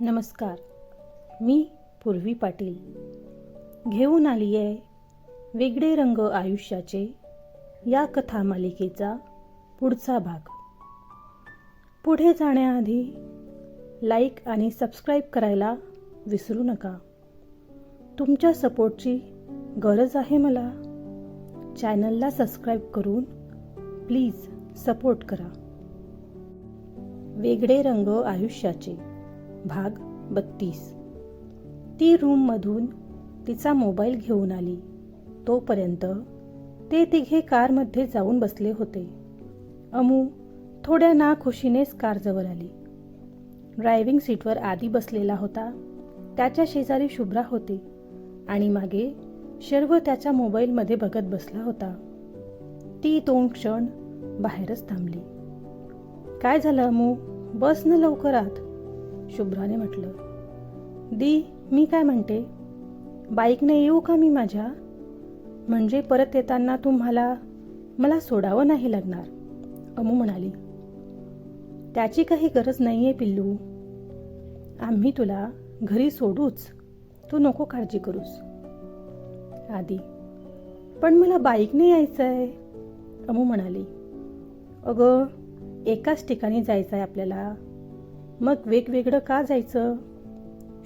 नमस्कार मी पूर्वी पाटील. घेऊन आली आहे वेगळे रंग आयुष्याचे या कथा मालिकेचा पुढचा भाग. पुढे जाण्याआधी लाईक आणि सबस्क्राईब करायला विसरू नका. तुमच्या सपोर्टची गरज आहे मला. चॅनलला सबस्क्राईब करून प्लीज सपोर्ट करा. वेगळे रंग आयुष्याचे. भाग बत्तीस. ती रूममधून तिचा मोबाईल घेऊन आली. तोपर्यंत ते तिघे कारमध्ये जाऊन बसले होते. अमू थोड्या नाखुशीनेच कारजवळ आली. ड्रायव्हिंग सीटवर आधी बसलेला होता. त्याच्या शेजारी शुभ्रा होती आणि मागे शर्व त्याच्या मोबाईलमध्ये बघत बसला होता. ती दोन क्षण बाहेरच थांबली. काय झालं अमू? बस न लवकरात. शुभ्राने म्हटलं दी मी काय म्हणते? बाईकने येऊ का मी माझ्या? म्हणजे परत येताना तुम्हाला मला सोडावं नाही लागणार. अमू म्हणाली त्याची काही गरज नाही आहे पिल्लू. आम्ही तुला घरी सोडूच तू नको काळजी करूस. आधी पण मला बाईकने यायचं आहे अमू म्हणाली अगं एकाच ठिकाणी जायचं आहे आपल्याला. मग वेगवेगळं का जायचं?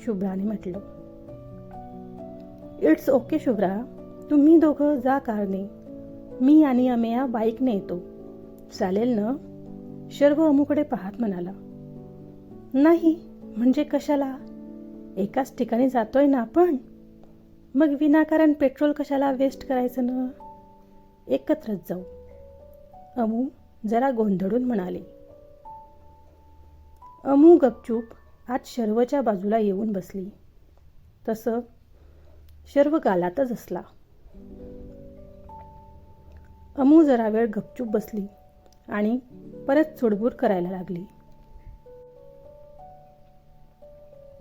शुभ्राने म्हटलं. इट्स ओके शुभ्रा तुम्ही दोघं जा कारने. मी आणि अमेया बाईकने येतो. चालेल ना? शर्व अमूकडे पाहत म्हणाला. नाही म्हणजे कशाला? एकाच ठिकाणी जातोय ना आपण? मग विनाकारण पेट्रोल कशाला वेस्ट करायचं ना? एकत्रच जाऊ. अमू जरा गोंधळून म्हणाले. अमू गपचूप आज शर्वच्या बाजूला येऊन बसली. तसं शर्व गालातच असला. अमू जरा वेळ गपचूप बसली आणि परत चुडबूर करायला लागली.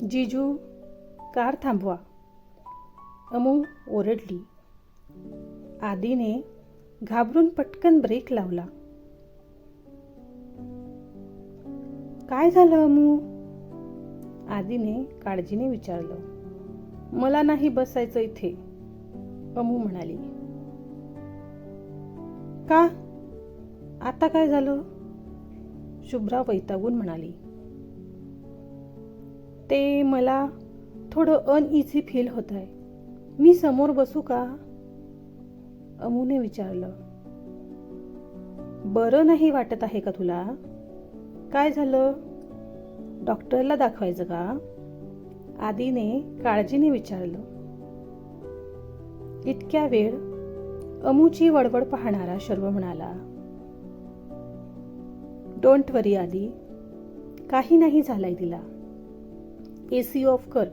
जिजू कार थांबवा. अमू ओरडली. आदीने घाबरून पटकन ब्रेक लावला. काय झालं अमू? आदीने काळजीने विचारलं. मला नाही बसायचं इथे अमू म्हणाली. का? आता काय झालं? शुभ्रा वैतागून म्हणाली. ते मला थोडं अनइझी फील होत आहे मी समोर बसू का? अमूने विचारलं. बरं नाही वाटत आहे का तुला? काय झालं? डॉक्टरला दाखवायचं का? आदीने काळजीने विचारलं. इतक्या वेळ अमूची वडवड पाहणारा शर्व म्हणाला डोंट वरी आदी. काही नाही झालंय तिला. ए सी ऑफ कर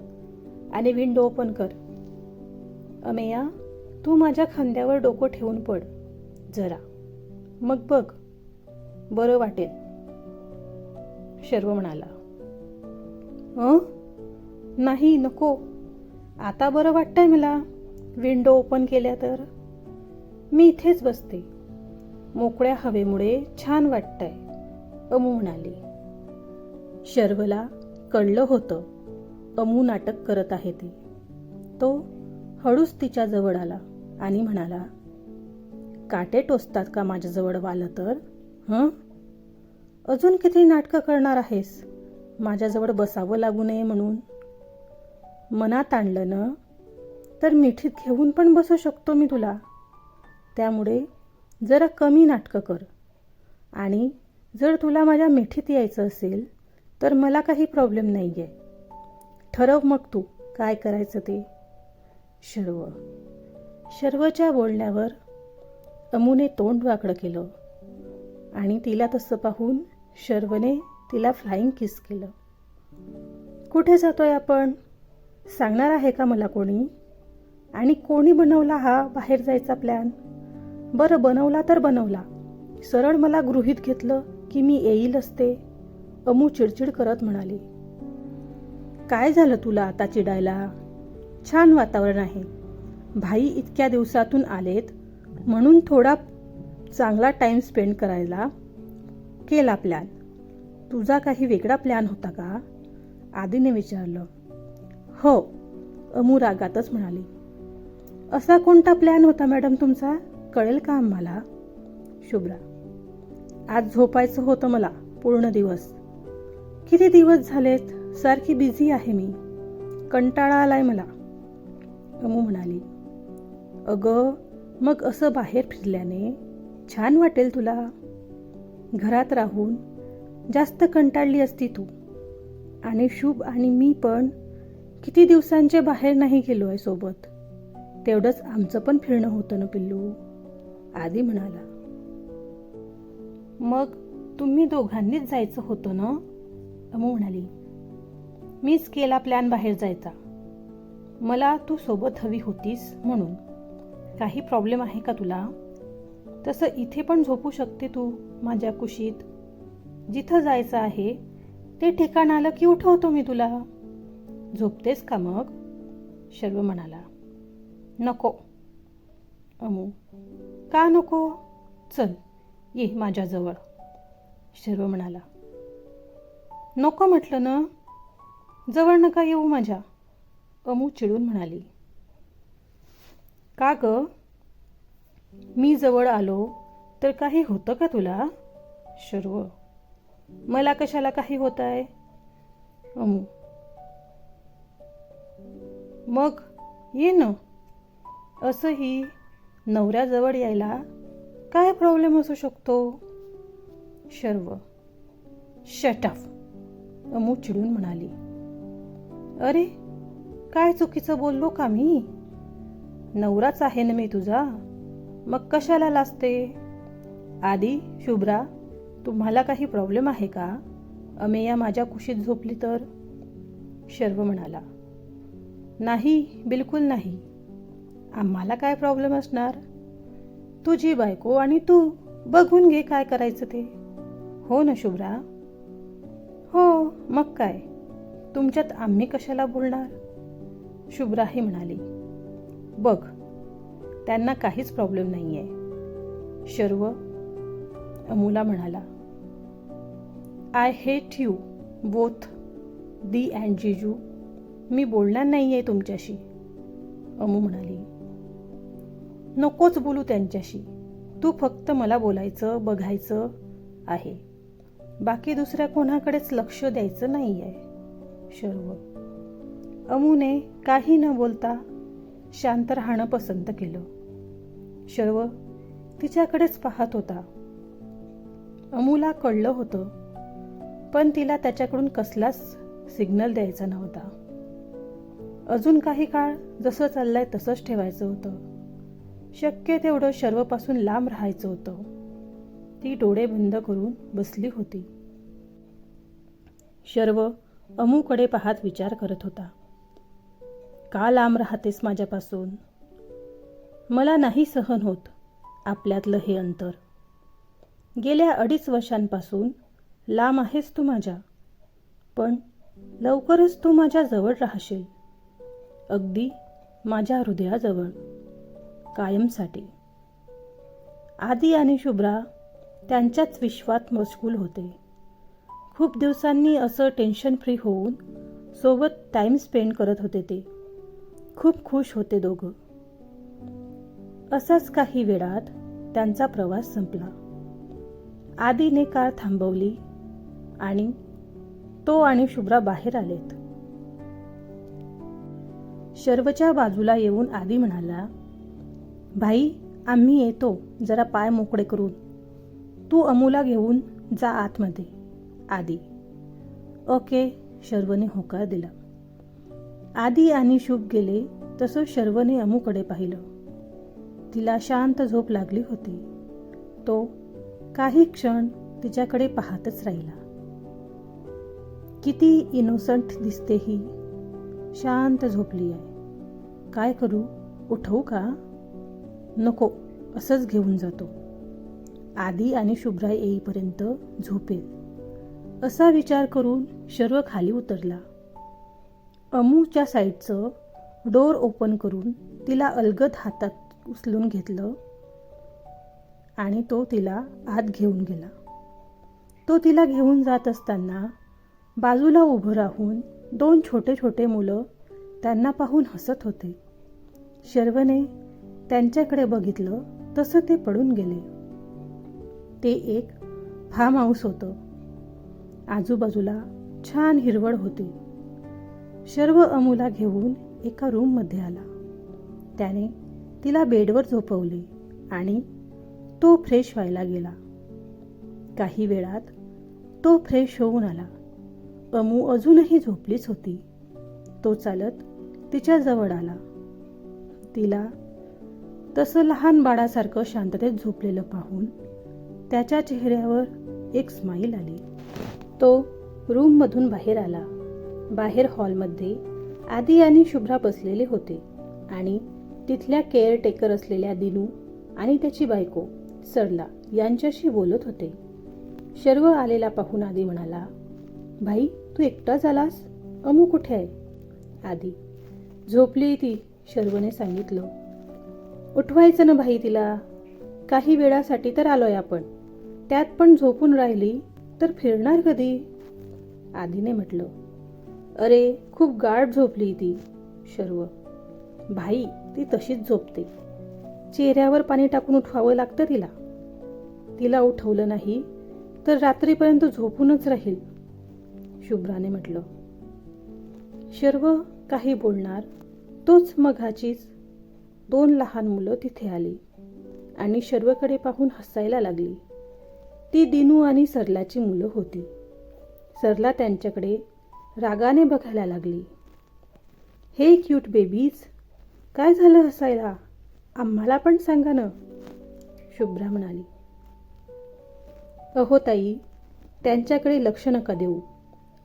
आणि विंडो ओपन कर. अमेया तू माझ्या खांद्यावर डोकं ठेवून पड जरा. मग बघ. बरं वाटेल. शर्व म्हणाला. अं? नाही नको. आता बरं वाटतंय मला. विंडो ओपन केल्या तर? मी इथेच बसते. मोकळ्या हवेमुळे छान वाटतंय अमू म्हणाली. शर्वला कळलं होतं अमू नाटक करत आहे ते. तो हळूच तिच्या जवळ आला आणि म्हणाला काटे टोचतात का माझ्याजवळ आलं तर? हं? अजून किती नाटकं करणार आहेस? माझ्याजवळ बसावं लागू नये म्हणून. मनात आणलं ना? तर मिठीत घेऊन पण बसू शकतो मी तुला. त्यामुळे जरा कमी नाटकं कर. आणि जर तुला माझ्या मिठीत यायचं असेल तर मला काही प्रॉब्लेम नाही आहे ठरव मग तू काय करायचं ते. शर्व. शर्वच्या बोलण्यावर अमूने तोंड वाकडं केलं. आणि तिला तसं पाहून शर्वने तिला फ्लाईंग किस केलं. कुठे जातोय आपण? सांगणार आहे का मला कोणी? आणि कोणी बनवला हा बाहेर जायचा प्लॅन बरं बनवला तर बनवला. सरळ मला गृहीत घेतलं की मी येईल असते. अमू चिडचिड करत म्हणाली. काय झालं तुला आता चिडायला? छान वातावरण आहे. भाई इतक्या दिवसातून आलेत. म्हणून थोडा चांगला टाईम स्पेंड करायला केला प्लॅन. तुझा काही वेगळा प्लॅन होता का? आधीने विचारलं. हो अमू रागातच म्हणाली. असा कोणता प्लॅन होता मॅडम तुमचा? कळेल का आम्हाला? शुभ्रा. आज झोपायचं होतं मला पूर्ण दिवस. किती दिवस झालेत? सारखी बिझी आहे मी. कंटाळा आलाय मला. अमू म्हणाली. अगं मग असं बाहेर फिरल्याने छान वाटेल तुला. घरात राहून जास्त कंटाळली असती तू. आणि शुभ आणि मी पण किती दिवसांचे बाहेर नाही गेलो आहे सोबत. तेवढंच आमचं पण फिरणं होतं ना पिल्लू? आधी म्हणाला. मग तुम्ही दोघांनीच जायचं होतं ना? अमू म्हणाली. मीच केला प्लॅन बाहेर जायचा. मला तू सोबत हवी होतीस म्हणून. काही प्रॉब्लेम आहे का तुला? तसं इथे पण झोपू शकते तू माझ्या कुशीत. जिथं जायचं आहे ते ठिकाण आलं की उठवतो मी तुला. झोपतेस का मग? शर्व म्हणाला. नको. अमू का नको? चल ये माझ्याजवळ. शर्व म्हणाला. नको म्हटलं ना? जवळ नका येऊ माझ्या. अमू चिडून म्हणाली. का ग? मी जवळ आलो तर काही होतं का तुला? शर्व मला कशाला काही होत आहे अमू मग ये ना. असंही नवऱ्याजवळ यायला काय प्रॉब्लेम असू शकतो? शर्व शटअफ अमू चिडून म्हणाली. अरे काय चुकीचं बोललो का मी? नवराच आहे ना मी तुझा? मग कशाला लाजते? आधी शुभ्रा तुम्हाला काही प्रॉब्लेम आहे का? अमेया माझ्या कुशीत झोपली तर? शर्व म्हणाला नाही बिलकुल नाही. आम्हाला काय प्रॉब्लेम असणार? तुझी बायको आणि तू बघून घे काय करायचं ते. हो ना शुभ्रा. हो मग काय? तुमच्यात आम्ही कशाला बोलणार? शुभ्राही म्हणाली बघ त्यांना काहीच प्रॉब्लेम नाही आहे शर्व अमूला म्हणाला I hate you both di and jiju. मी बोलणार नाही आहे तुमच्याशी. अमू म्हणाली नकोच बोलू त्यांच्याशी. तू फक्त मला बोलायचं बघायचं आहे. बाकी दुसऱ्या कोणाकडेच लक्ष द्यायचं नाही आहे शर्व अमूने काही न बोलता शांत राहणं पसंत केलं. शर्व तिच्याकडेच पाहत होता. अमूला कळलं होतं पण तिला त्याच्याकडून कसलाच सिग्नल द्यायचा नव्हता. अजून काही काळ जसं चाललंय तसंच ठेवायचं होतं. शक्य तेवढं शर्वपासून लांब राहायचं होतं. ती डोळे बंद करून बसली होती. शर्व अमूकडे पाहत विचार करत होता. का लांब राहतेस माझ्यापासून. मला नाही सहन होत आपल्यातलं हे अंतर. गेल्या अडीच वर्षांपासून लांब आहेस तू माझ्या पण लवकरच तू माझ्या जवळ राहशील. अगदी माझ्या हृदयाजवळ कायमसाठी. आदी आणि शुभ्रा त्यांच्याच विश्वात मशगूल होते. खूप दिवसांनी असं टेन्शन फ्री होऊन सोबत टाईम स्पेंड करत होते ते. खूप खुश होते दोघं. असाच काही वेळात त्यांचा प्रवास संपला. आदीने कार थांबवली आणि तो आणि शुभ्रा बाहेर आलेत. शर्वच्या बाजूला येऊन आदी म्हणाला भाई आम्ही येतो. जरा पाय मोकळे करून. तू अमूला घेऊन जा आतमध्ये. आदी. ओके शर्वने होकार दिला. आधी आणि शुभ गेले तसं शर्वने अमूकडे पाहिलं. तिला शांत झोप लागली होती. तो काही क्षण तिच्याकडे पाहतच राहिला. किती इनोसंट दिसते ही. शांत झोपली आहे. काय करू? उठवू का? नको असंच घेऊन जातो. आधी आणि शुभ्रा येईपर्यंत झोपेल. असा विचार करून शर्व खाली उतरला. अमूच्या साईडचं डोर ओपन करून तिला अलगद हातात उचलून घेतलं आणि तो तिला आत घेऊन गेला. तो तिला घेऊन जात असताना बाजूला उभं राहून दोन छोटे छोटे मुलं त्यांना पाहून हसत होते. शर्वने त्यांच्याकडे बघितलं तसं ते पडून गेले. ते एक फार्म हाऊस होतं. आजूबाजूला छान हिरवळ होती. शर्व अमूला घेऊन एका रूममध्ये आला. त्याने तिला बेडवर झोपवले आणि तो फ्रेश व्हायला गेला. काही वेळात तो फ्रेश होऊन आला. अमू अजूनही झोपलीच होती. तो चालत तिच्या जवळ आला. तिला तसं लहान बाळासारखं शांततेत झोपलेलं पाहून त्याच्या चेहऱ्यावर एक स्माईल आली. तो रूममधून बाहेर आला. बाहेर हॉलमध्ये आदी आणि शुभ्रा बसलेले होते आणि तिथल्या केअरटेकर असलेल्या दिनू आणि त्याची बायको सरला यांच्याशी बोलत होते. शर्व आलेला पाहून आदी म्हणाला भाई तू एकटाच आलास? अमू कुठे आहे? आदी झोपली ती शर्वने सांगितलं. उठवायचं ना भाई तिला. काही वेळासाठी तर आलोय आपण. त्यात पण झोपून राहिली तर फिरणार कधी? आधीने म्हटलं. अरे खूप गाढ झोपली ती शर्व. भाई ती तशीच झोपते. चेहऱ्यावर पाणी टाकून उठवावं लागतं तिला. तिला उठवलं नाही तर रात्रीपर्यंत झोपूनच राहील शुभ्राने म्हटलं. शर्व काही बोलणार? तोच मघाचीच. दोन लहान मुलं तिथे आली आणि शर्वकडे पाहून हसायला लागली. ती दिनू आणि सरलाची मुलं होती. सरला त्यांच्याकडे रागाने बघायला लागली. हे क्यूट बेबीज काय झालं हसायला? आम्हाला पण सांगा ना. शुभ्रा म्हणाली. अहो ताई त्यांच्याकडे लक्ष नका देऊ.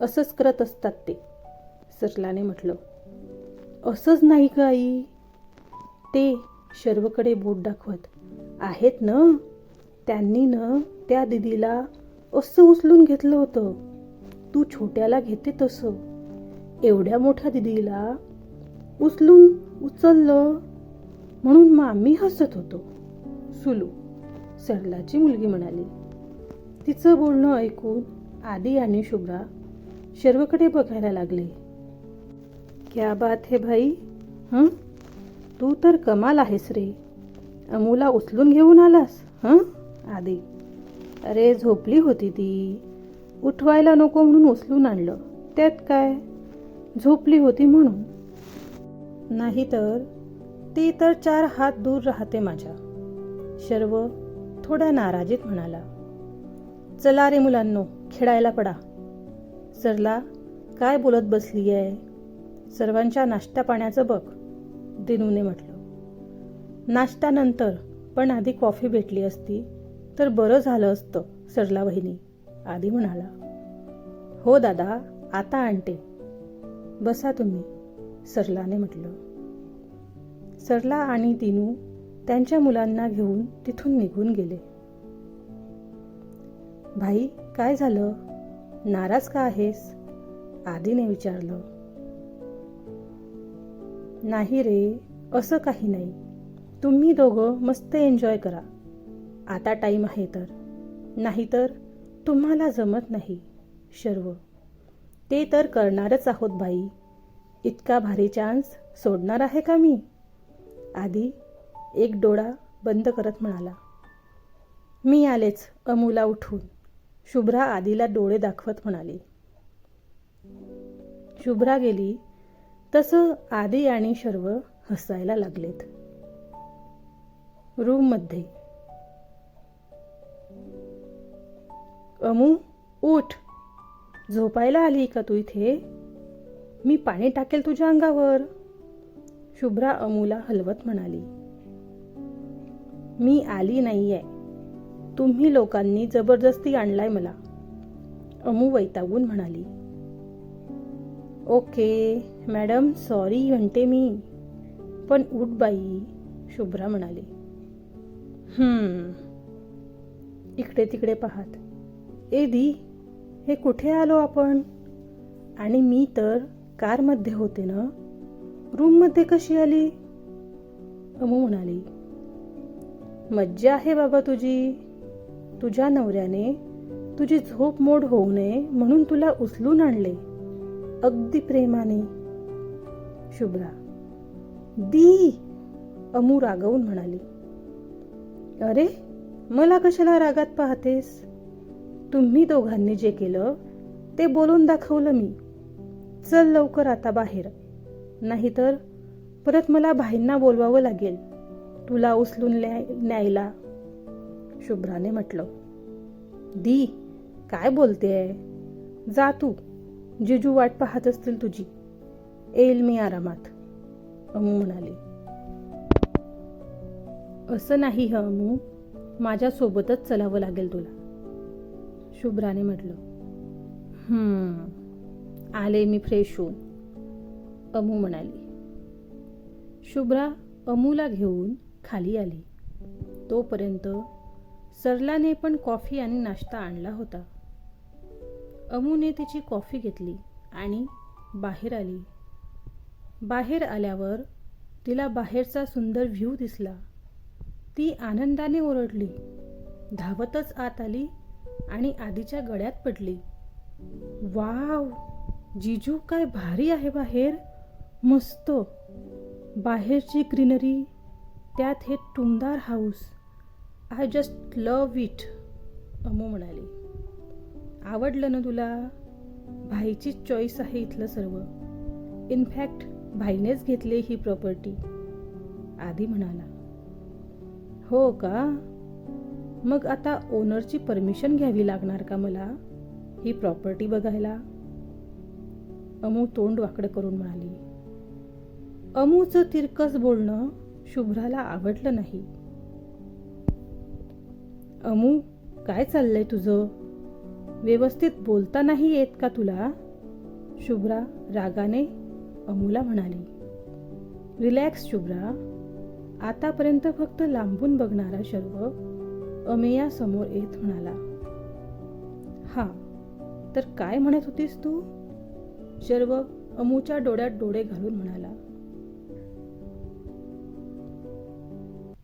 असंच करत असतात ते सरलाने म्हटलं. असंच नाही का आई? ते शर्वकडे बोट दाखवत आहेत ना? त्यांनी ना त्या दिदीला असं उचलून घेतलं होतं. तू छोट्याला घेते तसं. एवढ्या मोठ्या दिदीला उचलून उचललं म्हणून मग आम्ही हसत होतो. सुलू सरलाची मुलगी म्हणाली तिचं बोलणं ऐकून आदी आणि शुभ्रा शर्वकडे बघायला लागले. क्या बात हे भाई? हं? तू तर कमाल आहेस रे. अमूला उचलून घेऊन आलास हं? आधी अरे झोपली होती ती. उठवायला नको म्हणून उचलून आणलं. त्यात काय? झोपली होती म्हणून. नाही तर ती तर चार हात दूर राहते माझ्या. शर्व थोड्या नाराजीत म्हणाला चला रे मुलांनो खेळायला पडा. सरला काय बोलत बसली आहे सर्वांच्या नाश्ता पाण्याचं बघ दिनूने म्हटलं. नाश्त्यानंतर पण आधी कॉफी भेटली असती तर बरं झालं असतं सरला वहिनी. आधी म्हणाला हो दादा आता आणते. बसा तुम्ही सरलाने म्हटलं. सरला आणि दिनू त्यांच्या मुलांना घेऊन तिथून निघून गेले. भाई काय झालं? नाराज का आहेस? आधीने विचारलं. नाही रे असं काही नाही. तुम्ही दोघं मस्त एन्जॉय करा. आता टाईम आहे तर. नाहीतर तुम्हाला जमत नाही शर्व. ते तर करणारच आहोत बाई. इतका भारी चान्स सोडणार आहे का मी? आधी एक डोळा बंद करत म्हणाला. मी आलेच अमूला उठून. शुभ्रा आधीला डोळे दाखवत म्हणाली. शुभ्रा गेली. तसं आदी आणि शर्व हसायला लागलेत. रूममध्ये अमू उठ. झोपायला आली का तू इथे? मी पाणी टाकेल तुझ्या अंगावर. शुभ्रा अमूला हलवत म्हणाली. मी आली नाहीये. तुम्ही लोकांनी जबरदस्ती आणलाय मला. अमू वैतागून म्हणाली. ओके मॅडम सॉरी म्हणते मी. पण उठ बाई शुभ्रा म्हणाली. इकडे तिकडे पाहत. ए दी हे कुठे आलो आपण? आणि मी तर कारमध्ये होते ना? रूममध्ये कशी आली? अमू म्हणाली मज्जा आहे बाबा तुझी. तुझ्या नवऱ्याने तुझी झोप मोड होऊ नये म्हणून तुला उचलून आणले. अगदी प्रेमाने. शुभ्रा दी! अमू रागवून म्हणाली अरे मला कशाला रागात पाहतेस? तुम्ही दोघांनी जे केलं ते बोलून दाखवलं मी. चल लवकर आता बाहेर. नाहीतर परत मला भाईंना बोलवावं लागेल. तुला उचलून न्याय न्यायला. शुभ्राने म्हटलं. दी काय बोलतेय? जा तू. जिजू वाट पाहत असतील तुझी. येईल मी आरामात. अमू म्हणाली. असं नाही ह अमू. माझ्यासोबतच चलावं लागेल तुला. शुभ्राने म्हटलं. आले मी फ्रेश होऊन. अमू म्हणाली. शुभ्रा अमूला घेऊन खाली आली. तोपर्यंत सरलाने पण कॉफी आणि नाश्ता आणला होता. अमूने तिची कॉफी घेतली आणि बाहेर आली. बाहेर आल्यावर तिला बाहेरचा सुंदर व्ह्यू दिसला. ती आनंदाने ओरडली. धावतच आत आली. आणि आधीच्या गळ्यात पडली. वाव! जिजू काय भारी आहे बाहेर. मस्त. बाहेरची ग्रीनरी त्यात हे टुमदार house. I just love it Amu म्हणाली. आवडलं ना तुला? भाईची चॉईस आहे इथलं सर्व. इनफॅक्ट भाईनेच घेतली ही प्रॉपर्टी आधी म्हणाला. हो का? मग आता ओनरची परमिशन घ्यावी लागणार का मला? ही प्रॉपर्टी बघायला? अमू तोंड वाकडं करून म्हणाली. अमूचं तिरकस बोलणं शुभ्राला आवडलं नाही. अमू काय चाललंय तुझं? व्यवस्थित बोलता नाही येत का तुला? शुभ्रा रागाने अमूला म्हणाली. रिलॅक्स शुभ्रा. आतापर्यंत फक्त लांबून बघणारा शर्व अमेया समोर येत म्हणाला हा तर काय म्हणत होतीस तू? शर्व अमूच्या डोळ्यात डोळे घालून म्हणाला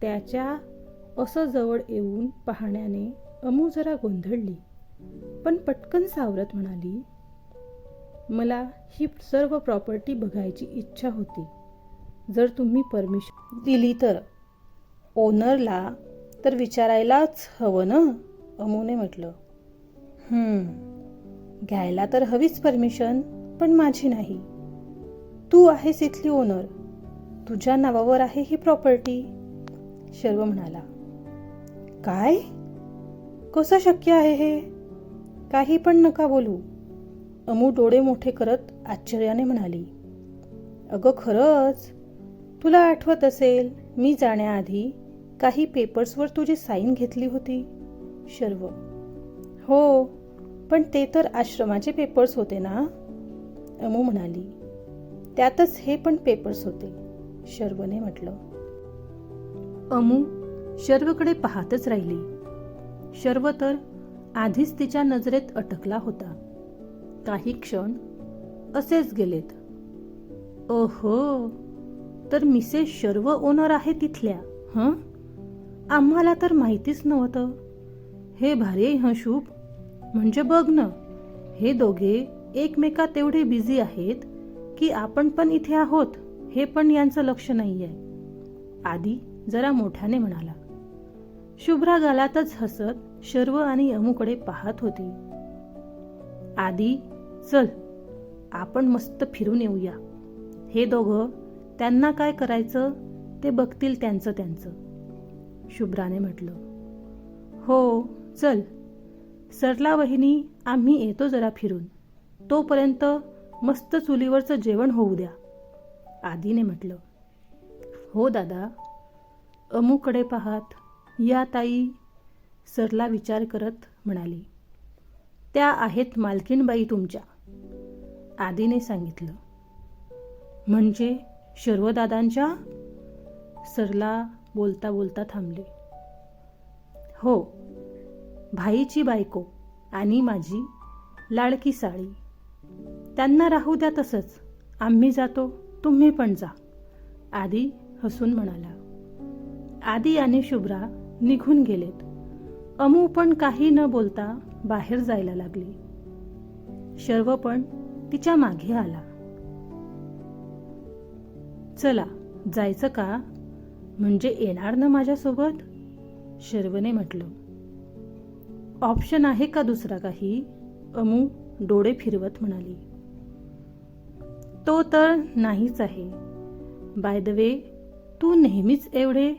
त्याच्या असं जवळ येऊन पाहण्याने अमू जरा गोंधळली पण पटकन सावरत म्हणाली मला ही सर्व प्रॉपर्टी बघायची इच्छा होती. जर तुम्ही परमिशन दिली तर ओनरला तर विचारायलाच हवं ना? अमूने म्हटलं. "हम्म, घ्यायला तर हवीच परमिशन पण माझी नाही. तू आहेस इथली ओनर. तुझ्या नावावर आहे ही प्रॉपर्टी. शर्व म्हणाला. काय? कसं शक्य आहे हे? काही पण नका बोलू. अमू डोळे मोठे करत आश्चर्याने म्हणाली. अगं खरंच तुला आठवत असेल मी जाण्याआधी काही पेपर्सवर तुझी साईन घेतली होती? शर्व. हो पण ते तर आश्रमाचे पेपर्स होते ना? अमू म्हणाली. त्यातच हे पण पेपर्स होते शर्वने म्हटलं. अमू शर्वकडे पाहतच राहिली. शर्व तर आधीच तिच्या नजरेत अटकला होता. काही क्षण असेच गेलेत. ओहो तर मिसेस शर्व ओनर आहे तिथल्या हं? आम्हाला तर माहितीच नव्हतं. हे भारी आहे हं शुभ. म्हणजे बघ ना हे दोघे एकमेकात तेवढे बिझी आहेत की आपण पण इथे आहोत हे पण यांचं लक्ष नाही आहे आधी जरा मोठ्याने म्हणाला. शुभ्रा गालातच हसत शर्व आणि अमुकडे पाहत होती. आधी चल आपण मस्त फिरून येऊया. हे दोघं त्यांना काय करायचं ते बघतील त्यांचं त्यांचं. शुभ्राने म्हटलं. हो चल. सरला वहिनी आम्ही येतो जरा फिरून. तोपर्यंत मस्त चुलीवरचं जेवण होऊ द्या. आदीने म्हटलं. हो दादा. अमूकडे पाहात या ताई सरला विचार करत म्हणाली. त्या आहेत मालकीणबाई तुमच्या. आदीने सांगितलं. म्हणजे शर्वदादांच्या? सरला बोलता बोलता थांबले. हो भाईची बायको आणि माझी लाडकी साळी. त्यांना राहू द्या तसंच आम्ही जातो तुम्ही पण जा आदी हसून म्हणाला. आदी आणि शुभ्रा निघून गेलेत. अमू पण काही न बोलता बाहेर जायला लागली. शर्व पण तिच्यामागे आला. चला जायचं का? म्हणजे येणार ना माझ्यासोबत? शर्वने म्हटलं. ऑप्शन आहे का दुसरा काही? अमू डोळे फिरवत म्हणाली. तो तर नाहीच आहे. बाय द वे तू नेहमीच एवढे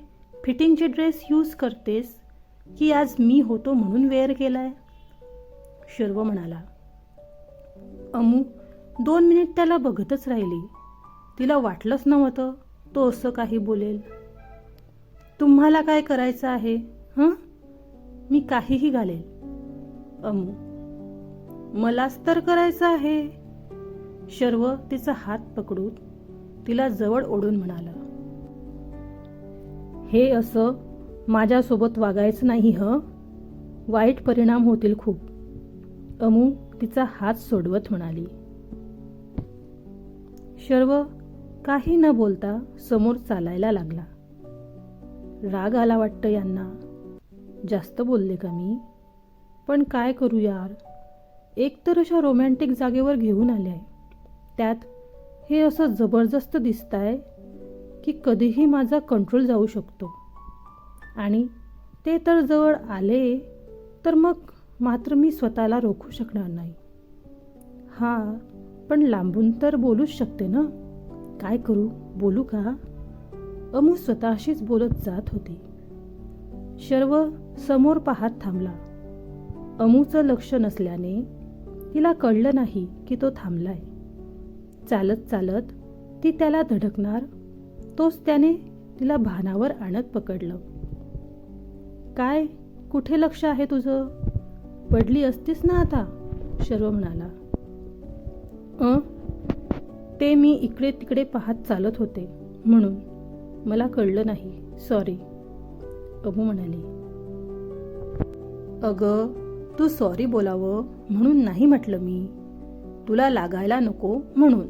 फिटिंगचे ड्रेस यूज करतेस की आज मी होतो म्हणून वेअर केलाय? शर्व म्हणाला. अमू दोन मिनिट त्याला बघतच राहिली. तिला वाटलंच नव्हतं तो असं काही बोलेल. तुम्हाला काय करायचं आहे हं? मी काहीही घालेल. अमू मलाच तर करायचं आहे. शर्व तिचा हात पकडून तिला जवळ ओढून म्हणाला. हे असं माझ्यासोबत वागायचं नाही हं? वाईट परिणाम होतील खूप. अमू तिचा हात सोडवत म्हणाली. शर्व काही न बोलता समोर चालायला लागला. राग आला वाटतं यांना. जास्त बोलले का मी? पण काय करू यार? एक तर अशा रोमॅन्टिक जागेवर घेऊन आले आहे त्यात हे असं जबरदस्त दिसतंय की कधीही माझा कंट्रोल जाऊ शकतो. आणि ते तर जवळ आले तर मग मात्र मी स्वतःला रोखू शकणार नाही. हां पण लांबून तर बोलूच शकते ना? काय करू? बोलू का? अमू स्वतःशीच बोलत जात होती. शर्व समोर पाहत थांबला. अमूचं लक्ष नसल्याने तिला कळलं नाही की तो थांबलाय. चालत चालत ती त्याला धडकणार तोच त्याने तिला भानावर आणत पकडलं. काय? कुठे लक्ष आहे तुझं? पडली असतीस ना आता? शर्व म्हणाला. अ? ते मी इकडे तिकडे पाहत चालत होते म्हणून मला कळलं नाही. सॉरी अबू म्हणाली. अगं तू सॉरी बोलावं म्हणून नाही म्हटलं मी. तुला लागायला नको म्हणून.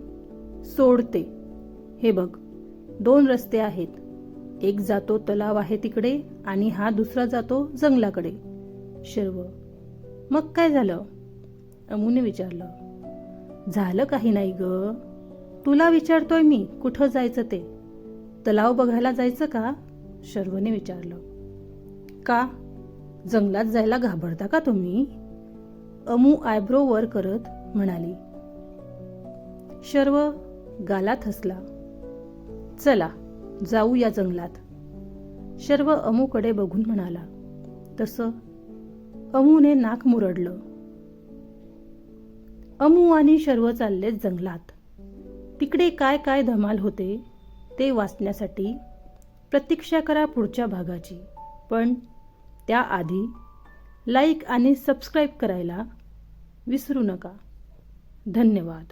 सोडते. हे बघ दोन रस्ते आहेत. एक जातो तलाव आहे तिकडे आणि हा दुसरा जातो जंगलाकडे. शर्व. मग काय झालं? अमूने विचारलं. झालं काही नाही ग. तुला विचारतोय मी कुठं जायचं ते. तलाव बघायला जायचं का? शर्वने विचारलं. का? जंगलात जायला घाबरता का तुम्ही? अमू आयब्रो वर करत म्हणाली. शर्व गालात हसला. चला जाऊ या जंगलात. शर्व अमूकडे बघून म्हणाला. तसं? अमूने नाक मुरडलं. अमू आणि शर्व चालले जंगलात. तिकडे काय काय धमाल होते? ते वाचण्यासाठी प्रतीक्षा करा पुढच्या भागाची. पण त्याआधी लाईक आणि सबस्क्राईब करायला विसरू नका. धन्यवाद.